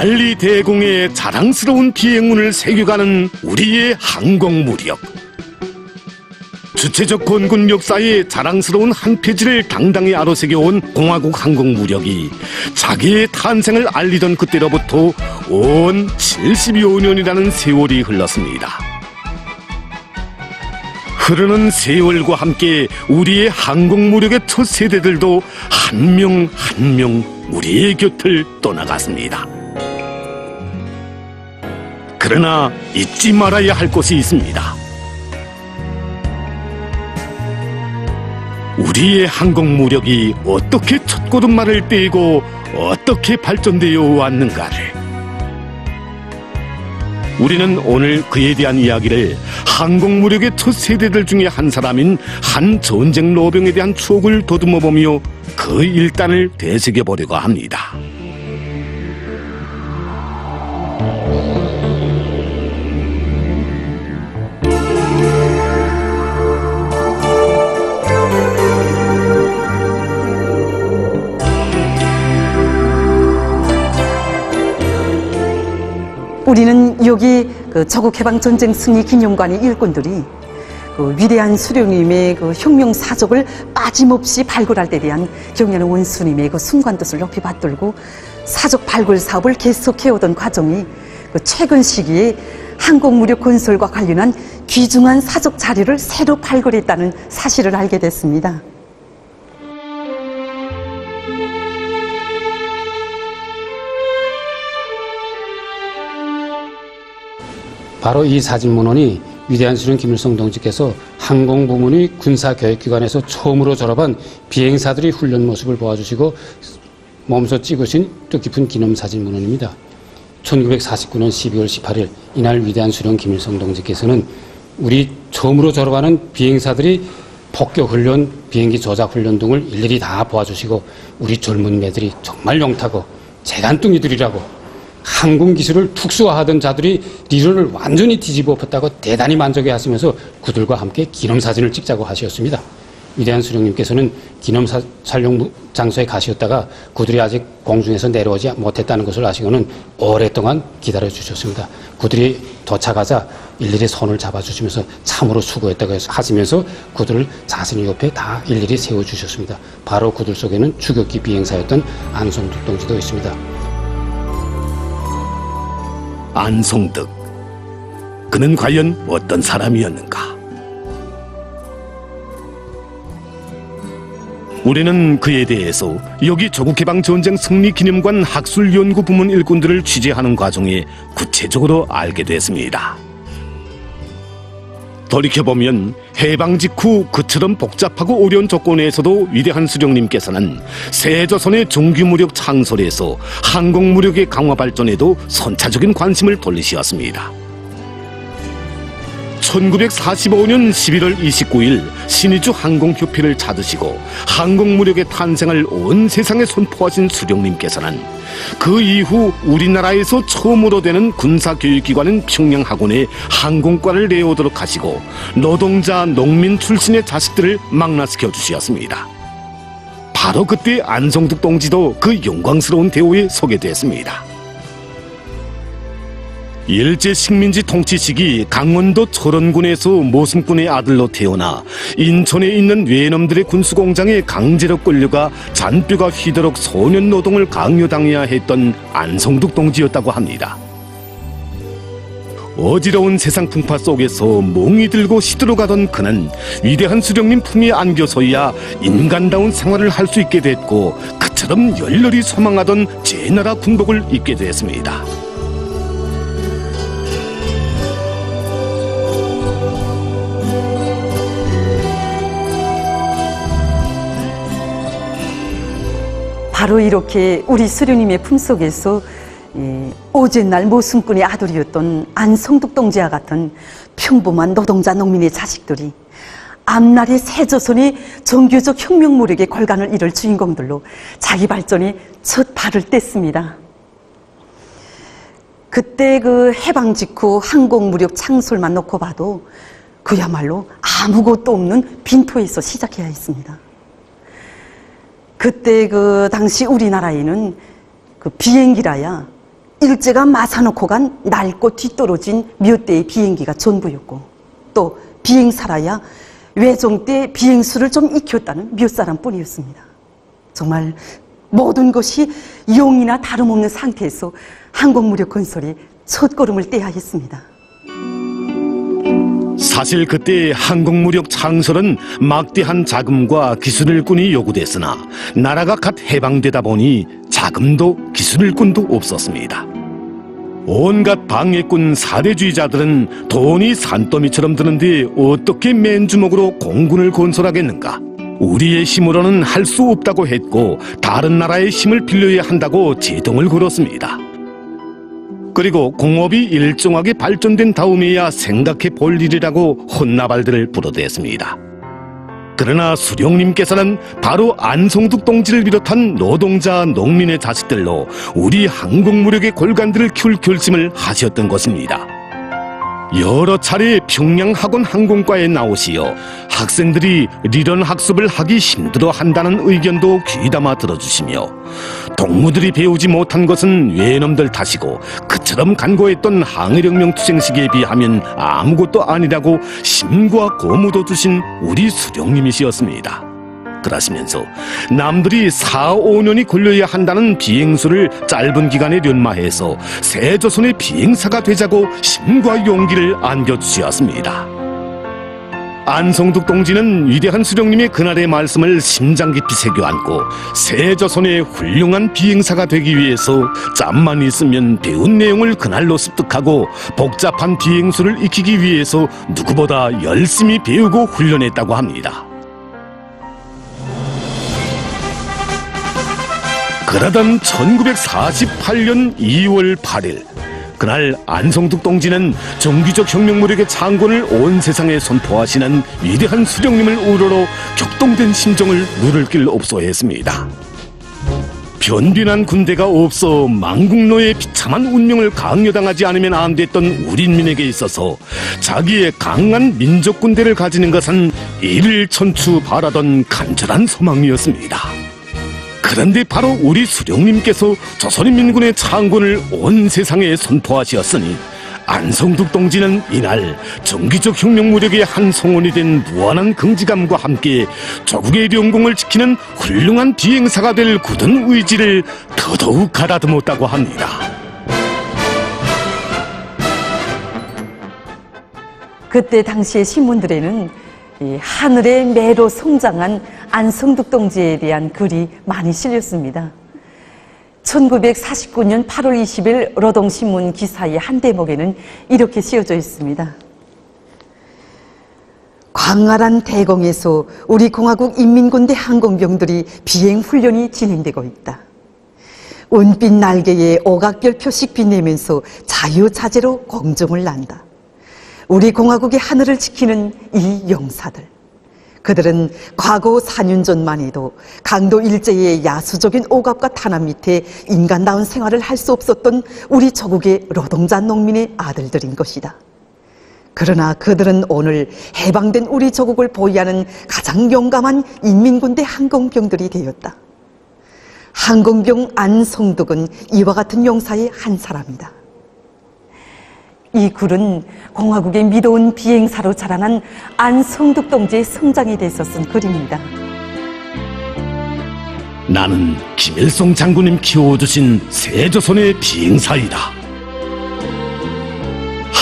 만리 대공의 자랑스러운 비행운을 새겨가는 우리의 항공무력. 주체적 건군 역사에 자랑스러운 한 페이지를 당당히 아로새겨온 공화국 항공무력이 자기의 탄생을 알리던 그때로부터 온 70여 년이라는 세월이 흘렀습니다. 흐르는 세월과 함께 우리의 항공무력의 첫 세대들도 한 명 한명 우리의 곁을 떠나갔습니다. 그러나 잊지 말아야 할 것이 있습니다. 우리의 항공 무력이 어떻게 첫 걸음말을 떼고 어떻게 발전되어 왔는가를 우리는 오늘 그에 대한 이야기를 항공 무력의 첫 세대들 중에 한 사람인 한 전쟁 노병에 대한 추억을 더듬어 보며 그 일단을 되새겨 보려고 합니다. 우리는 여기 그 조국 해방 전쟁 승리 기념관의 일꾼들이 그 위대한 수령님의 그 혁명 사적을 빠짐없이 발굴할 때 대한 경연의 원수님의 그 순간 뜻을 높이 받들고 사적 발굴 사업을 계속해 오던 과정이 그 최근 시기에 항공무력 건설과 관련한 귀중한 사적 자료를 새로 발굴했다는 사실을 알게 됐습니다. 바로 이 사진문헌이 위대한 수령 김일성 동지께서 항공 부문의 군사 교육기관에서 처음으로 졸업한 비행사들의 훈련 모습을 보아주시고 몸소 찍으신 뜻깊은 기념 사진문헌입니다. 1949년 12월 18일 이날 위대한 수령 김일성 동지께서는 우리 처음으로 졸업하는 비행사들이 폭격 훈련, 비행기 조작 훈련 등을 일일이 다 보아주시고 우리 젊은 매들이 정말 용타고 재간둥이들이라고 항공 기술을 특수화하던 자들이 리더를 완전히 뒤집어 엎었다고 대단히 만족해 하시면서 그들과 함께 기념 사진을 찍자고 하셨습니다. 위대한 수령님께서는 기념 사- 촬영 장소에 가셨다가 그들이 아직 공중에서 내려오지 못했다는 것을 아시고는 오랫동안 기다려 주셨습니다. 그들이 도착하자 일일이 손을 잡아주시면서 참으로 수고했다고 하시면서 그들을 자신의 옆에 다 일일이 세워주셨습니다. 바로 그들 속에는 추격기 비행사였던 안성득 동지도 있습니다. 안성득. 그는 과연 어떤 사람이었는가? 우리는 그에 대해서 여기 조국해방 전쟁 승리 기념관 학술 연구 부문 일꾼들을 취재하는 과정에 구체적으로 알게 됐습니다. 돌이켜보면 해방 직후 그처럼 복잡하고 어려운 조건에서도 위대한 수령님께서는 세조선의 정규무력 창설에서 항공무력의 강화 발전에도 선차적인 관심을 돌리시었습니다. 1945년 11월 29일 신의주 항공협회를 찾으시고 항공무력의 탄생을 온 세상에 선포하신 수령님께서는 그 이후 우리나라에서 처음으로 되는 군사교육기관인 평양학원에 항공과를 내오도록 하시고 노동자 농민 출신의 자식들을 망라시켜 주셨습니다. 바로 그때 안성득 동지도 그 영광스러운 대우에 됐습니다. 일제 식민지 통치 시기 강원도 철원군에서 모슴꾼의 아들로 태어나 인천에 있는 외놈들의 군수공장에 강제로 끌려가 잔뼈가 휘도록 소년 노동을 강요당해야 했던 안성득 동지였다고 합니다. 어지러운 세상 풍파 속에서 몽이 들고 시들어 가던 그는 위대한 수령님 품에 안겨서야 인간다운 생활을 할 수 있게 됐고 그처럼 열렬히 소망하던 제 나라 군복을 입게 됐습니다. 바로 이렇게 우리 수령님의 품속에서 이 오젠날 모순꾼의 아들이었던 안성득 동지와 같은 평범한 노동자 농민의 자식들이 앞날의 세조선의 정교적 혁명 무력의 걸간을 이룰 주인공들로 자기 발전이 첫 발을 뗐습니다. 그때 그 해방 직후 항공 무력 창설만 놓고 봐도 그야말로 아무것도 없는 빈토에서 시작해야 했습니다. 그때 그 당시 우리나라에는 그 비행기라야 일제가 마사놓고 간 낡고 뒤떨어진 몇 대의 비행기가 전부였고 또 비행사라야 외종 때 비행수를 좀 익혔다는 몇 사람뿐이었습니다. 정말 모든 것이 용이나 다름없는 상태에서 항공무력 건설이 첫 걸음을 떼야 했습니다. 사실 그때 항공무력 창설은 막대한 자금과 기술을 꾼이 요구됐으나 나라가 갓 해방되다 보니 자금도 기술을 꾼도 없었습니다. 온갖 방해꾼 사대주의자들은 돈이 산더미처럼 드는데 어떻게 맨주먹으로 공군을 건설하겠는가? 우리의 힘으로는 할 수 없다고 했고 다른 나라의 힘을 빌려야 한다고 제동을 걸었습니다. 그리고 공업이 일정하게 발전된 다음에야 생각해 볼 일이라고 혼나발들을 불어댔습니다. 그러나 수령님께서는 바로 안성득 동지를 비롯한 노동자, 농민의 자식들로 우리 항공무력의 골간들을 키울 결심을 하셨던 것입니다. 여러 차례 평양 학원 항공과에 나오시어 학생들이 리런 학습을 하기 힘들어 한다는 의견도 귀담아 들어주시며 동무들이 배우지 못한 것은 외놈들 탓이고 그처럼 간고했던 항해력명 투쟁식에 비하면 아무것도 아니라고 심과 고무도 주신 우리 수령님이시였습니다. 그러시면서 남들이 4, 5년이 걸려야 한다는 비행수를 짧은 기간에 연마해서 세조선의 비행사가 되자고 힘과 용기를 안겨주셨습니다. 안성득 동지는 위대한 수령님의 그날의 말씀을 심장 깊이 새겨안고 세조선의 훌륭한 비행사가 되기 위해서 짬만 있으면 배운 내용을 그날로 습득하고 복잡한 비행수를 익히기 위해서 누구보다 열심히 배우고 훈련했다고 합니다. 그러던 1948년 2월 8일 그날 안성득 동지는 정기적 혁명 무력의 창건을 온 세상에 선포하시는 위대한 수령님을 우러러 격동된 심정을 누를 길 없어 했습니다. 변변한 군대가 없어 망국노의 비참한 운명을 강요당하지 않으면 안 됐던 우리민에게 있어서 자기의 강한 민족 군대를 가지는 것은 일천추 바라던 간절한 소망이었습니다. 그런데 바로 우리 수령님께서 조선인민군의 창군을 온 세상에 선포하시었으니 안성득 동지는 이날 정기적 혁명 무력의 한 성원이 된 무한한 긍지감과 함께 조국의 영공을 지키는 훌륭한 비행사가 될 굳은 의지를 더더욱 가다듬었다고 합니다. 그때 당시의 신문들에는 이 하늘의 매로 성장한 안성득 동지에 대한 글이 많이 실렸습니다. 1949년 8월 20일 노동신문 기사의 한 대목에는 이렇게 씌워져 있습니다. 광활한 대공에서 우리 공화국 인민군대 항공병들이 비행 훈련이 진행되고 있다. 은빛 날개에 오각별 표식 빛내면서 자유자재로 공정을 난다. 우리 공화국의 하늘을 지키는 이 용사들. 그들은 과거 4년 전만 해도 강도 일제의 야수적인 오갑과 탄압 밑에 인간다운 생활을 할 수 없었던 우리 조국의 노동자 농민의 아들들인 것이다. 그러나 그들은 오늘 해방된 우리 조국을 보위하는 가장 용감한 인민군대 항공병들이 되었다. 항공병 안성덕은 이와 같은 용사의 한 사람이다. 이 글은 공화국의 미도운 비행사로 자라난 안성득 동지의 성장에 대해서 쓴 글입니다. 나는 김일성 장군님 키워주신 세조선의 비행사이다.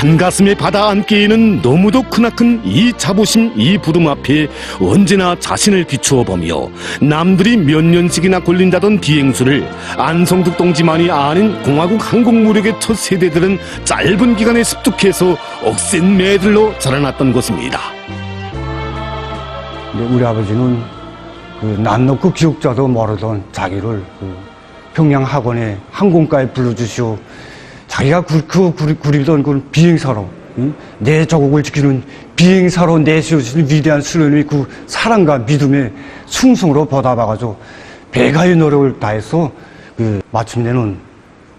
한가슴에 받아 안기에는 너무도 크나큰 이 자부심 이 부름 앞에 언제나 자신을 비추어 보며 남들이 몇 년씩이나 걸린다던 비행수를 안성득 동지만이 아닌 공화국 항공무력의 첫 세대들은 짧은 기간에 습득해서 억센 매들로 자라났던 것입니다. 우리 아버지는 그 남놓고 기억자도 모르던 자기를 그 평양 학원에 항공과에 불러주시오. 자기가 그, 그 구리, 구리던 그 비행사로 응? 내 조국을 지키는 비행사로 내세우신 위대한 수련의 그 사랑과 믿음의 충성으로 보답하가지고 배가의 노력을 다해서 그 마침내는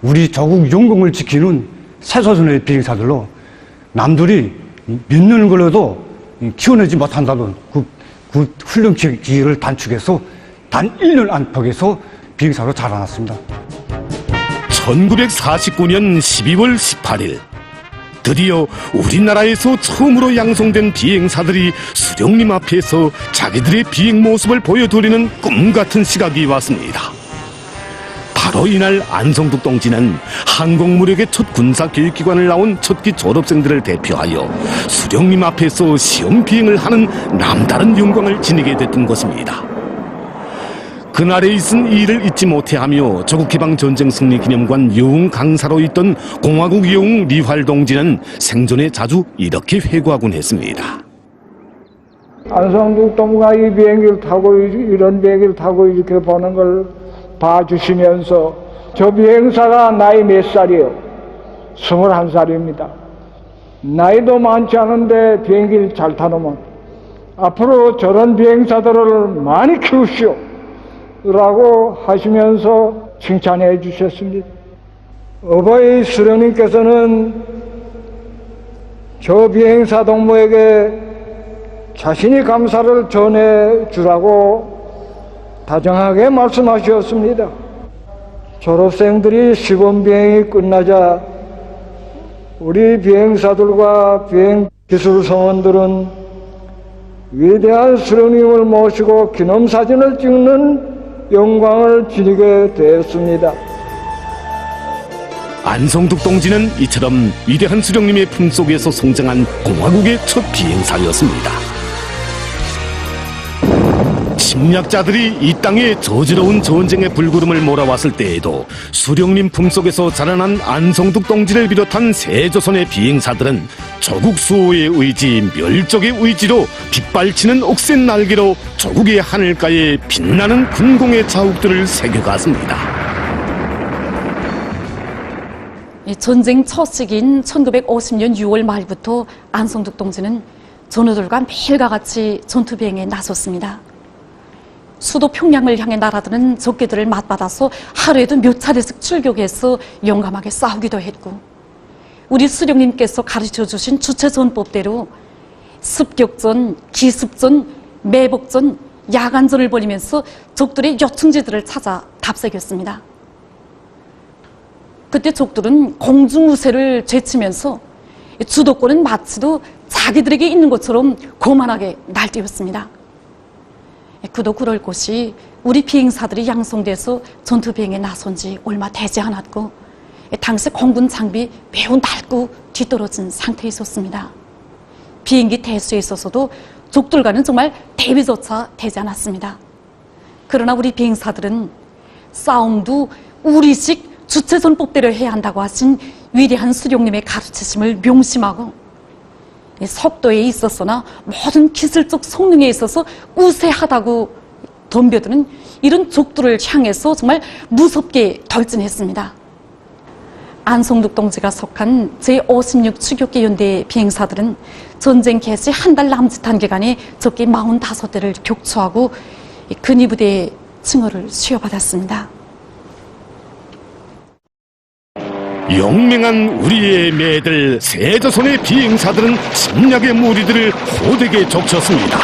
우리 조국 영공을 지키는 새조선의 비행사들로 남들이 몇 년을 걸려도 키워내지 못한다던 그, 그 훈련 기- 기회를 단축해서 단 1년 안팎에서 비행사로 자라났습니다. 1949년 12월 18일 드디어 우리나라에서 처음으로 양성된 비행사들이 수령님 앞에서 자기들의 비행 모습을 보여드리는 꿈 같은 시각이 왔습니다. 바로 이날 안성국 동지는 항공무력의 첫 군사교육기관을 나온 첫기 졸업생들을 대표하여 수령님 앞에서 시험 비행을 하는 남다른 영광을 지니게 됐던 것입니다. 그날에 있은 일을 잊지 못해하며 조국해방 전쟁 승리 기념관 여웅 강사로 있던 공화국 여웅 리활동지는 생전에 자주 이렇게 회고하곤 했습니다. 안성국 동무가 이 비행기를 타고 이- 이런 비행기를 타고 이렇게 보는 걸 봐주시면서 저 비행사가 나이 몇 살이요? 21살입니다. 나이도 많지 않은데 비행기를 잘 타놓으면 앞으로 저런 비행사들을 많이 키우시오. 라고 하시면서 칭찬해 주셨습니다. 어버이 수령님께서는 저 비행사 동무에게 자신이 감사를 전해 주라고 다정하게 말씀하셨습니다. 졸업생들이 시범 비행이 끝나자 우리 비행사들과 비행 기술 성원들은 위대한 수령님을 모시고 기념사진을 찍는 영광을 지니게 되었습니다. 안성국 동지는 이처럼 위대한 수령님의 품속에서 성장한 공화국의 첫 비행사였습니다. 침략자들이 이 땅에 저지러운 전쟁의 불구름을 몰아왔을 때에도 수령님 품속에서 자라난 안성국 동지를 비롯한 세조선의 비행사들은 조국 수호의 의지, 멸족의 의지로 빗발치는 옥센 날개로 조국의 하늘가에 빛나는 군공의 자욱들을 새겨갔습니다. 이 전쟁 첫 시기인 1950년 6월 말부터 안성득 동지는 전우들과 매일과 같이 전투 비행에 나섰습니다. 수도 평양을 향해 날아드는 적개들을 맞받아서 하루에도 몇 차례씩 출격해서 용감하게 싸우기도 했고 우리 수령님께서 가르쳐 주신 주체전법대로 습격전, 기습전, 매복전, 야간전을 벌이면서 적들의 여충지들을 찾아 답색했습니다. 그때 적들은 공중우세를 제치면서 주도권은 마치도 자기들에게 있는 것처럼 거만하게 날뛰었습니다. 그도 그럴 것이 우리 비행사들이 양성돼서 전투 비행에 나선 지 얼마 되지 않았고 당시 공군 장비 매우 낡고 뒤떨어진 상태에 있었습니다. 비행기 대수에 있어서도 적들과는 정말 대비조차 되지 않았습니다. 그러나 우리 비행사들은 싸움도 우리식 주체전법대로 해야 한다고 하신 위대한 수령님의 가르치심을 명심하고 이 속도에 있어서나 모든 기술적 성능에 있어서 우세하다고 덤벼드는 이런 족들을 향해서 정말 무섭게 돌진했습니다. 안성득 동지가 속한 제56 추격기 연대 비행사들은 전쟁 개시 한 달 남짓한 기간에 적기 45대를 격추하고 근위부대의 칭호를 수여받았습니다. 영맹한 우리의 매들 세조선의 비행사들은 침략의 무리들을 호되게 적쳤습니다.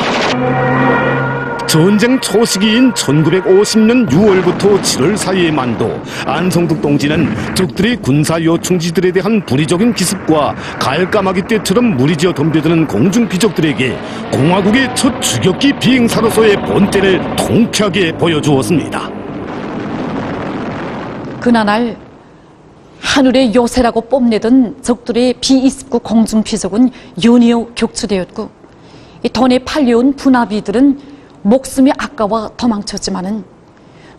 전쟁 초시기인 1950년 6월부터 7월 사이의 만도 안성국 동지는 적들의 군사 요충지들에 대한 불의적인 기습과 갈까마귀 떼처럼 무리지어 덤벼드는 공중 비적들에게 공화국의 첫 주격기 비행사로서의 본때를 통쾌하게 보여주었습니다. 그나날 하늘의 요새라고 뽐내던 적들의 B-29 공중 피적은 연이어 격추되었고 이 던에 팔려온 분화비들은 목숨이 아까워 도망쳤지만은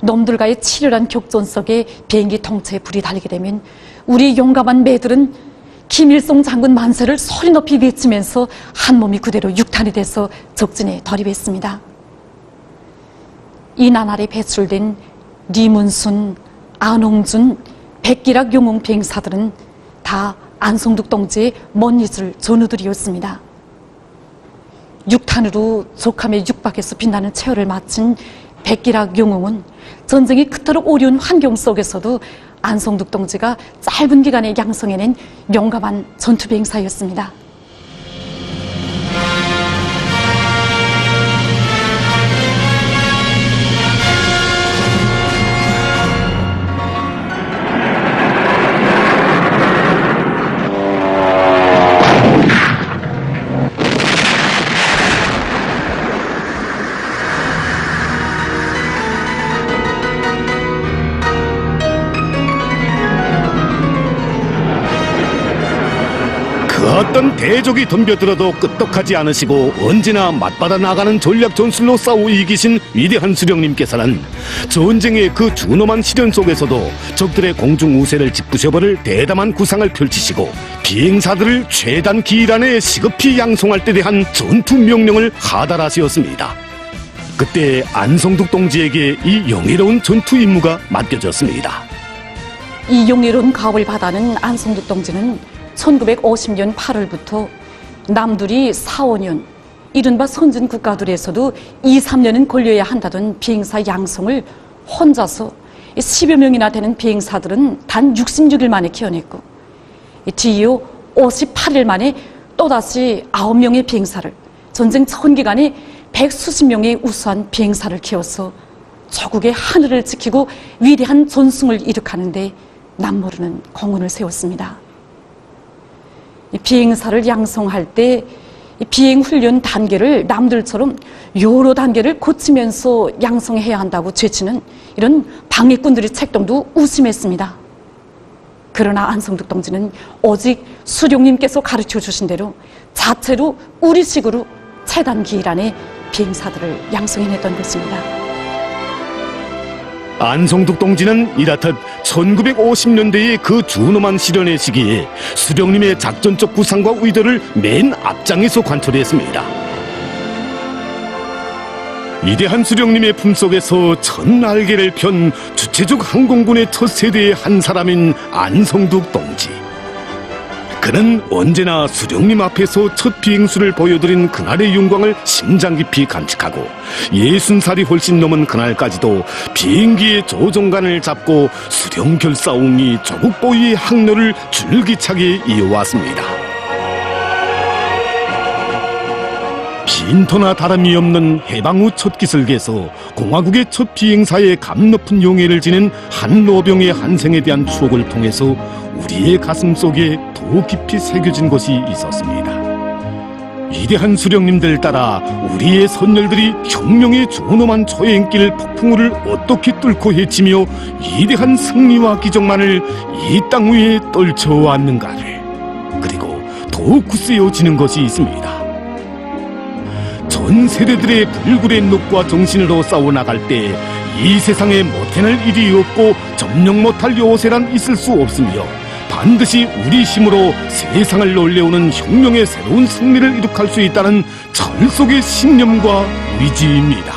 놈들과의 치열한 격전 속에 비행기 통째에 불이 달리게 되면 우리 용감한 매들은 김일성 장군 만세를 소리 높이 외치면서 한 몸이 그대로 육탄이 돼서 적진에 돌입했습니다. 이 나날에 배출된 리문순, 안홍준, 백기락 용웅 비행사들은 다 안성득 동지의 먼 이슬 전우들이었습니다. 육탄으로 족함에 육박해서 빛나는 체열을 마친 백기락 용웅은 전쟁이 그토록 어려운 환경 속에서도 안성득 동지가 짧은 기간에 양성해낸 용감한 전투 비행사였습니다. 대적이 덤벼들어도 끄떡하지 않으시고 언제나 맞받아 나가는 전략 전술로 싸워 이기신 위대한 수령님께서는 전쟁의 그 준엄한 시련 속에서도 적들의 공중 우세를 짓부셔버릴 대담한 구상을 펼치시고 비행사들을 최단 기일 안에 시급히 양송할 때 대한 전투 명령을 하달하시었습니다. 그때 안성득 동지에게 이 영예로운 전투 임무가 맡겨졌습니다. 이 용예로운 가업을 받아는 안성득 동지는 1950년 8월부터 남들이 4, 5년 이른바 선진 국가들에서도 2, 3년은 걸려야 한다던 비행사 양성을 혼자서 10여 명이나 되는 비행사들은 단 66일 만에 키워냈고 뒤이어 58일 만에 또다시 9명의 비행사를 전쟁 전 기간에 백수십 명의 우수한 비행사를 키워서 조국의 하늘을 지키고 위대한 전승을 이룩하는데 남모르는 공헌을 세웠습니다. 이 비행사를 양성할 때이 비행 훈련 단계를 남들처럼 여러 단계를 고치면서 양성해야 한다고 죄치는 이런 방해꾼들의 책동도 우심했습니다. 그러나 안성득 동지는 오직 수령님께서 가르쳐 주신 대로 자체로 우리식으로 최단 기일 안에 비행사들을 양성해냈던 것입니다. 안성득 동지는 이렇듯 1950년대의 그 준엄한 시련의 시기에 수령님의 작전적 구상과 의도를 맨 앞장에서 관철했습니다. 위대한 수령님의 품속에서 전 날개를 편 주체적 항공군의 첫 세대의 한 사람인 안성득 동지. 그는 언제나 수령님 앞에서 첫 비행수를 보여드린 그날의 영광을 심장 깊이 간직하고 예순 살이 훨씬 넘은 그날까지도 비행기의 조종관을 잡고 수령 결사옹이 조국 보위의 항로를 줄기차게 이어왔습니다. 빈터나 다름이 없는 해방 후 첫 기술계에서 공화국의 첫 비행사의 감 높은 용예를 지닌 한 노병의 한생에 대한 추억을 통해서 우리의 가슴 속에 더 깊이 새겨진 것이 있었습니다. 위대한 수령님들 따라 우리의 선열들이 혁명의 존엄한 초행길 폭풍우를 어떻게 뚫고 헤치며 위대한 승리와 기적만을 이 땅 위에 떨쳐왔는가를 그리고 더욱 굳세어지는 것이 있습니다. 전 세대들의 불굴의 녹과 정신으로 싸워나갈 때 이 세상에 못해낼 일이 없고 점령 못할 요새란 있을 수 없으며 반드시 우리 힘으로 세상을 놀래우는 혁명의 새로운 승리를 이룩할 수 있다는 철속의 신념과 의지입니다.